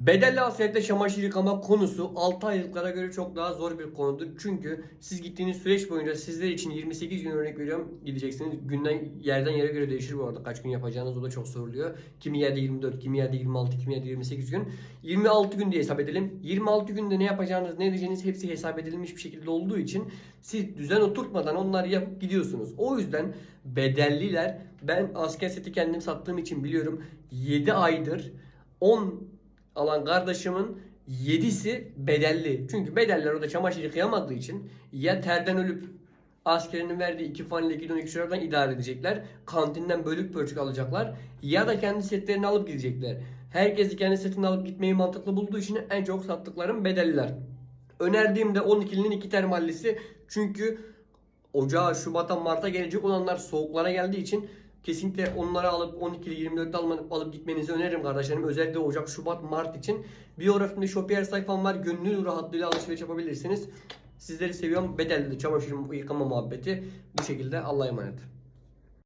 Bedelli askerlikte çamaşır yıkama konusu 6 aylıklara göre çok daha zor bir konudur. Çünkü siz gittiğiniz süreç boyunca sizler için 28 gün örnek veriyorum gideceksiniz. Günden yerden yere göre değişir bu arada. Kaç gün yapacağınız o da çok soruluyor. Kimi yerde 24, kimi yerde 26, kimi yerde 28 gün. 26 gün diye hesap edelim. 26 günde ne yapacağınız, ne edeceğiniz hepsi hesap edilmiş bir şekilde olduğu için siz düzen oturtmadan onları yapıp gidiyorsunuz. O yüzden bedelliler ben asker seti kendim sattığım için biliyorum 7 aydır 10 alan kardeşimin 7'si bedelli. Çünkü bedeller orada çamaşır yıkayamadığı için ya terden ölüp askerinin verdiği iki fan ile 12 şuradan idare edecekler. Kantinden bölük pörçük alacaklar. Ya da kendi setlerini alıp gidecekler. Herkes kendi setini alıp gitmeyi mantıklı bulduğu için en çok sattıklarım bedelliler. Önerdiğim de 12'linin iki termallisi. Çünkü Ocağa, Şubat'a, Mart'a gelecek olanlar soğuklara geldiği için kesinlikle onları alıp 12'li 24'te alıp, alıp gitmenizi öneririm kardeşlerim. Özellikle Ocak, Şubat, Mart için. Biografimde Shopier sayfam var. Gönül rahatlığıyla alışveriş yapabilirsiniz. Sizleri seviyorum. Bedelli de çamaşır yıkama muhabbeti. Bu şekilde Allah'a emanet.